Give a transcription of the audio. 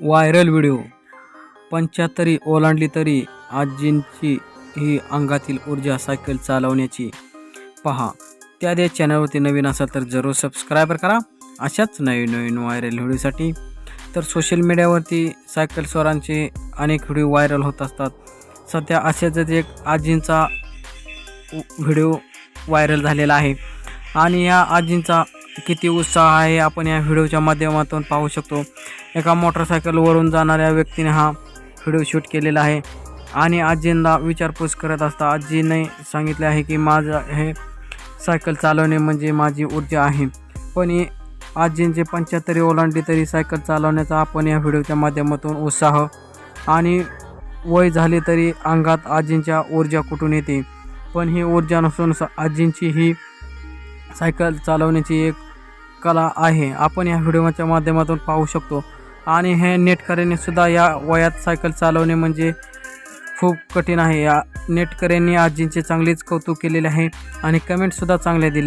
Viral video. पंच्याहत्तरी ओलांडली तरी आजींची ही अंगातील ऊर्जा सायकल चालवण्याची. पहा त्या चॅनलवरती नवीन असाल तर जरूर सबस्क्रायबर करा. अशाच नवीन नवीन व्हायरल व्हिडिओसाठी. तर सोशल मीडियावरती सायकल स्वरांचे अनेक व्हिडिओ व्हायरल होत असतात. सध्या अशाच एक आजींचा व्हिडिओ व्हायरल झालेला आहे. आणि या आजींचा किती उत्साह आहे आपण या व्हिडिओच्या माध्यमातून पाहू शकतो. एका मोटरसायकलवरून जाणाऱ्या व्यक्तीने हा व्हिडिओ शूट केलेला आहे. आणि आजींना विचारपूस करत असता आजीने सांगितले आहे की माझं हे सायकल चालवणे म्हणजे माझी ऊर्जा आहे. पण ही आजींचे पंच्याहत्तरी ओलांडी तरी सायकल चालवण्याचा आपण या व्हिडिओच्या माध्यमातून उत्साह आणि वय झाले तरी अंगात आजींच्या ऊर्जा कुठून येते? पण ही ऊर्जा नसून आजींची ही सायकल चालवण्याची एक कला आहे. आपण या व्हिडिओच्या माध्यमातून पाहू शकतो. आणि हे नेटकऱ्यांनी सुद्धा या वयात सायकल चालवणे म्हणजे खूप कठीण आहे. या नेटकऱ्यांनी आजींचे चांगलेच कौतुक केलेले आहे आणि कमेंटसुद्धा चांगले दिले